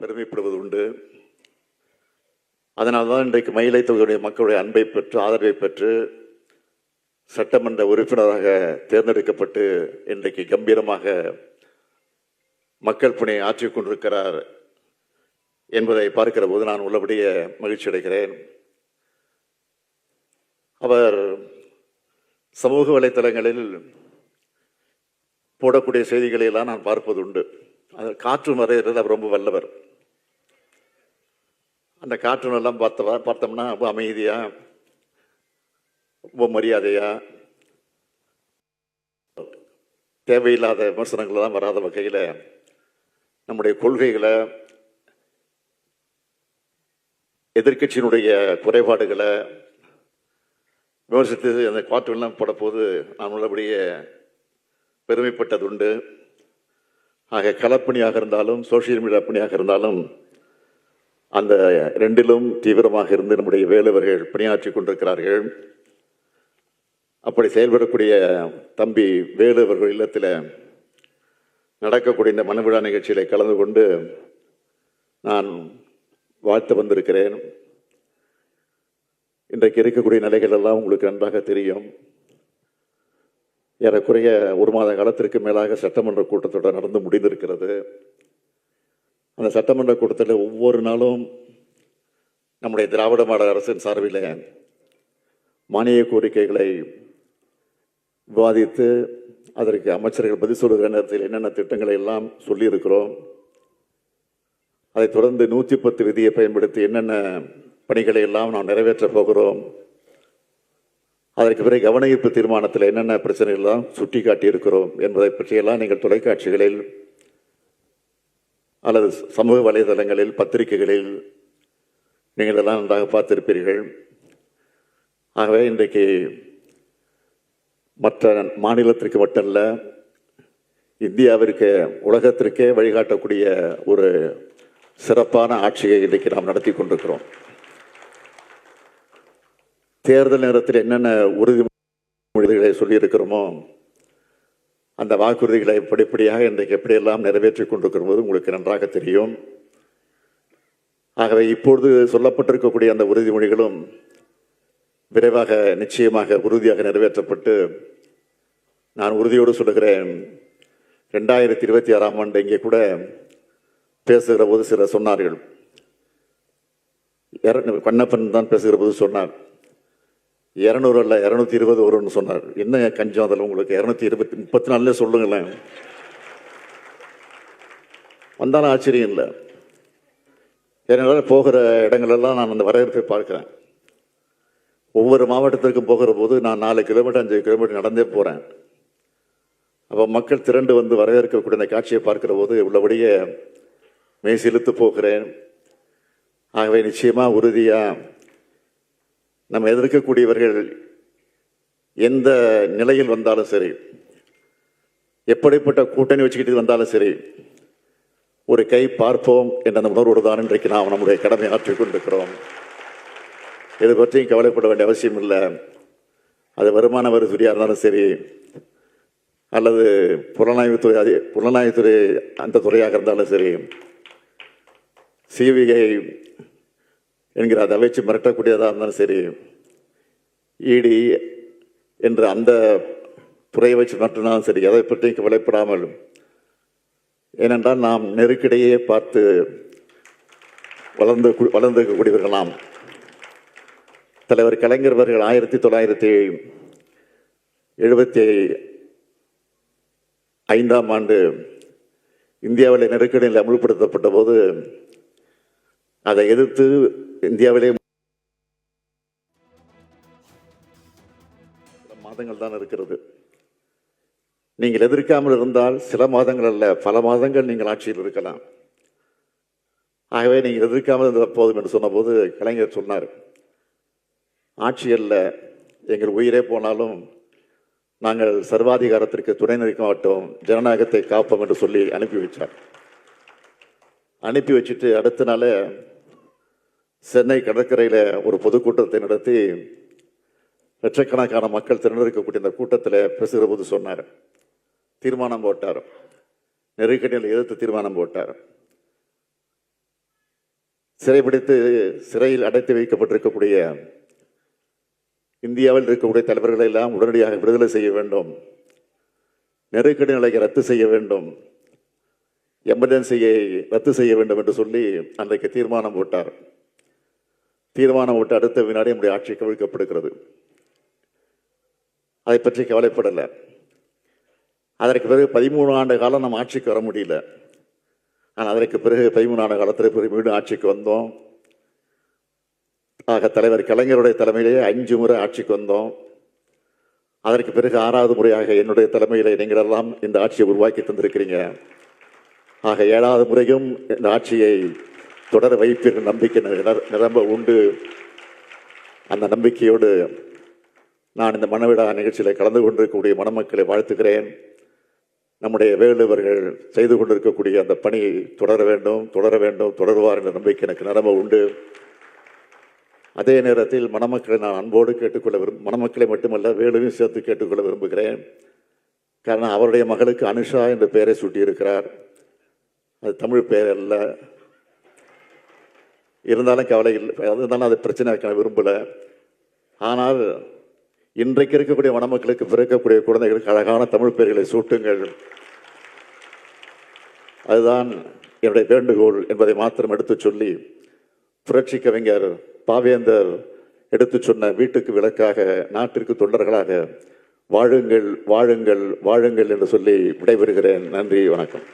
பெருமைப்படுவது உண்டு அதனால் தான் இன்றைக்கு மயிலை தொகுதியுடைய மக்களுடைய அன்பை பெற்று ஆதரவை பெற்று சட்டமன்ற உறுப்பினராக தேர்ந்தெடுக்கப்பட்டு இன்றைக்கு கம்பீரமாக மக்கள் பணியை ஆற்றிக் கொண்டிருக்கிறார் என்பதை பார்க்கிற போது நான் உள்ளபடியே மகிழ்ச்சி அடைகிறேன். அவர் சமூக வலைத்தளங்களில் போடக்கூடிய செய்திகளை எல்லாம் நான் பார்ப்பது உண்டு அது காற்று வரைகிறது அவர் ரொம்ப வல்லவர். அந்த காற்றுனெல்லாம் எல்லாம் பார்த்த பார்த்தோம்னா ரொம்ப அமைதியா ரொம்ப மரியாதையா தேவையில்லாத விமர்சனங்கள் எல்லாம் வராத வகையில் நம்முடைய கொள்கைகளை எதிர்க்கட்சியினுடைய குறைபாடுகளை விமர்சித்து அந்த காற்றுலாம் போடப்போது நான் உள்ளபடியே பெருமைப்பட்டது உண்டு ஆக களப்பணியாக இருந்தாலும் சோசியல் மீடியா பணியாக இருந்தாலும் அந்த ரெண்டிலும் தீவிரமாக இருந்து நம்முடைய வேலுவர்கள் பணியாற்றி கொண்டிருக்கிறார்கள். அப்படி செயல்படக்கூடிய தம்பி வேலுவர்கள் இல்லத்தில் நடக்கக்கூடிய இந்த மனவிழா நிகழ்ச்சியில் கலந்து கொண்டு நான் வாழ்த்து வந்திருக்கிறேன். இன்றைக்கு இருக்கக்கூடிய நிலைகள் எல்லாம் உங்களுக்கு நன்றாக தெரியும். ஏறக்குறைய ஒரு மாத காலத்திற்கு மேலாக சட்டமன்ற கூட்டத்தொடர் நடந்து முடிந்திருக்கிறது. அந்த சட்டமன்ற கூட்டத்தில் ஒவ்வொரு நாளும் நம்முடைய திராவிட மாடல் அரசின் சார்பில் மானிய கோரிக்கைகளை விவாதித்து அதற்கு அமைச்சர்கள் பதில் சொல்லுகிற நேரத்தில் என்னென்ன திட்டங்களை எல்லாம் சொல்லியிருக்கிறோம். அதைத் தொடர்ந்து நூற்றி பத்து விதியை பயன்படுத்தி என்னென்ன பணிகளை எல்லாம் நாம் நிறைவேற்றப் போகிறோம். அதற்கு பிறகு கவன ஈர்ப்பு தீர்மானத்தில் என்னென்ன பிரச்சனைகள் எல்லாம் சுட்டி காட்டியிருக்கிறோம் என்பதை பற்றியெல்லாம் நீங்கள் தொலைக்காட்சிகளில் அல்லது சமூக வலைதளங்களில் பத்திரிகைகளில் நீங்கள் எல்லாம் நன்றாக பார்த்திருப்பீர்கள். ஆகவே இன்றைக்கு மற்ற மாநிலத்திற்கு மட்டுமல்ல இந்தியாவிற்கு உலகத்திற்கே வழிகாட்டக்கூடிய ஒரு சிறப்பான ஆட்சியை இன்றைக்கு நாம் நடத்தி கொண்டிருக்கிறோம். தேர்தல் நேரத்தில் என்னென்ன உறுதிமொழிகளை சொல்லியிருக்கிறோமோ அந்த வாக்குறுதிகளை படிப்படியாக இன்றைக்கு எப்படியெல்லாம் நிறைவேற்றிக் கொண்டிருக்கிற உங்களுக்கு நன்றாக தெரியும். ஆகவே இப்பொழுது சொல்லப்பட்டிருக்கக்கூடிய அந்த உறுதிமொழிகளும் விரைவாக நிச்சயமாக உறுதியாக நிறைவேற்றப்பட்டு நான் உறுதியோடு சொல்லுகிறேன். ரெண்டாயிரத்தி இருபத்தி ஆறாம் ஆண்டு இங்கே கூட பேசுகிற போது சிலர் சொன்னார்கள். கண்ணப்பன் தான் பேசுகிற போது சொன்னார். இரநூறு அல்ல இரநூத்தி இருபது வரும்னு சொன்னார். என்ன கஞ்சம் அதில்? உங்களுக்கு இரநூத்தி இருபத்தி முப்பத்தி நாலுல சொல்லுங்களேன். வந்தாலும் ஆச்சரியம் இல்லை. என்னால் போகிற இடங்களெல்லாம் நான் அந்த வரவேற்பை பார்க்குறேன். ஒவ்வொரு மாவட்டத்திற்கும் போகிற போது நான் நாலு கிலோமீட்டர் அஞ்சு கிலோமீட்டர் நடந்தே போகிறேன் அப்போ மக்கள் திரண்டு வந்து வரவேற்கக்கூடிய அந்த காட்சியை பார்க்கிற போது உள்ளபடியே மெய் செலுத்து போகிறேன். ஆகவே நிச்சயமாக உறுதியாக நம்ம எதிர்க்கக்கூடியவர்கள் எந்த நிலையில் வந்தாலும் சரி எப்படிப்பட்ட கூட்டணி வச்சுக்கிட்டு வந்தாலும் சரி ஒரு கை பார்ப்போம் என்ற அந்த உணர்வோடு தான் இன்றைக்கு நாம் நம்முடைய கடமை ஆற்றிக் கொண்டிருக்கிறோம். இதை பற்றியும் கவலைப்பட வேண்டிய அவசியம் இல்லை. அது வருமான வரித்துறையாக இருந்தாலும் சரி அல்லது புலனாய்வுத்துறை அது புலனாய்வுத்துறை அந்த துறையாக இருந்தாலும் சரி சிபிஐ என்கிற அதை வச்சு மிரட்டக்கூடியதாக இருந்தாலும் சரி இடி என்று அந்த துறையை வச்சு மிரட்டினாலும் சரி எதை பற்றியும் கவலைப்படாமல். ஏனென்றால் நாம் நெருக்கடியே பார்த்து வளர்ந்து வளர்ந்திருக்கக்கூடியவர்கள் நாம் தலைவர் கலைஞர் அவர்கள் ஆயிரத்தி தொள்ளாயிரத்தி எழுபத்தி ஐந்தாம் ஆண்டு இந்தியாவில் நெருக்கடியில் அமுல்படுத்தப்பட்ட போது அதை எதிர்த்து இந்தியாவிலே சில மாதங்கள் தான் இருக்கிறது. நீங்கள் எதிர்க்காமல் இருந்தால் சில மாதங்கள் அல்ல பல மாதங்கள் நீங்கள் ஆட்சியில் இருக்கலாம். ஆகவே நீங்கள் எதிர்க்காமல் இருந்தால் போதும் என்று சொன்னபோது கலைஞர் சொன்னார் ஆட்சி அல்ல எங்கள் உயிரே போனாலும் நாங்கள் சர்வாதிகாரத்திற்கு துணை நிற்க மாட்டோம் ஜனநாயகத்தை காப்போம் என்று சொல்லி அனுப்பி வச்சார் அனுப்பி வச்சுட்டு அடுத்த நாளே சென்னை கடற்கரையில் ஒரு பொதுக்கூட்டத்தை நடத்தி லட்சக்கணக்கான மக்கள் திரண்டிருக்கக்கூடிய இந்த கூட்டத்தில் பேசுகிற போது சொன்னார். தீர்மானம் போட்டார். நெருக்கடியில் எதிர்த்து தீர்மானம் போட்டார். சிறைபிடித்து சிறையில் அடைத்து வைக்கப்பட்டிருக்கக்கூடிய இந்தியாவில் இருக்கக்கூடிய தலைவர்களை எல்லாம் உடனடியாக விடுதலை செய்ய வேண்டும். நெருக்கடி நிலையை ரத்து செய்ய வேண்டும். எமர்ஜென்சியை ரத்து செய்ய வேண்டும் என்று சொல்லி அன்றைக்கு தீர்மானம் போட்டார். தீர்மானம் விட்டு அடுத்த வினாடி நம்முடைய ஆட்சி கவிழ்க்கப்படுகிறது. அதை பற்றி கவலைப்படலை. அதற்கு பிறகு பதிமூணு ஆண்டு காலம் நம்ம ஆட்சிக்கு வர முடியல. ஆனால் அதற்கு பிறகு பதிமூணு ஆண்டு காலத்தில் பிறகு மீண்டும் ஆட்சிக்கு வந்தோம். ஆக தலைவர் கலைஞருடைய தலைமையிலேயே அஞ்சு முறை ஆட்சிக்கு வந்தோம். அதற்கு பிறகு ஆறாவது முறையாக என்னுடைய தலைமையில் நீங்கள் எல்லாம் இந்த ஆட்சியை உருவாக்கி தந்திருக்கிறீங்க. ஆக ஏழாவது முறையும் இந்த ஆட்சியை தொடர வைப்பீர்கள் நம்பிக்கை நிர- நிரம்ப உண்டு. அந்த நம்பிக்கையோடு நான் இந்த மனவிழா நிகழ்ச்சியில் கலந்து கொண்டிருக்கக்கூடிய மணமக்களை வாழ்த்துகிறேன். நம்முடைய வேலுவர்கள் செய்து கொண்டிருக்கக்கூடிய அந்த பணி தொடர வேண்டும் தொடர வேண்டும் தொடருவார் என்ற நம்பிக்கை எனக்கு நிரம்ப உண்டு. அதே நேரத்தில் மணமக்களை நான் அன்போடு கேட்டுக்கொள்ள விரும்ப மணமக்களை மட்டுமல்ல வேலுவையும் சேர்த்து கேட்டுக்கொள்ள விரும்புகிறேன். காரணம் அவருடைய மகளுக்கு அனுஷா என்ற பெயரை சூட்டியிருக்கிறார். அது தமிழ் பெயர் அல்ல இருந்தாலும் கவலை இல்லை. இருந்தாலும் அது பிரச்சனை இருக்க விரும்பலை. ஆனால் இன்றைக்கு இருக்கக்கூடிய மணமக்களுக்கு பிறக்கக்கூடிய குழந்தைகளுக்கு அழகான தமிழ் பெயர்களை சூட்டுங்கள். அதுதான் என்னுடைய வேண்டுகோள் என்பதை மாத்திரம் எடுத்துச் சொல்லி புரட்சி கவிஞர் பாவேந்தர் எடுத்துச் சொன்ன வீட்டுக்கு விளக்காக நாட்டிற்கு தொண்டர்களாக வாழுங்கள் வாழுங்கள் வாழுங்கள் என்று சொல்லி விடைபெறுகிறேன். நன்றி வணக்கம்.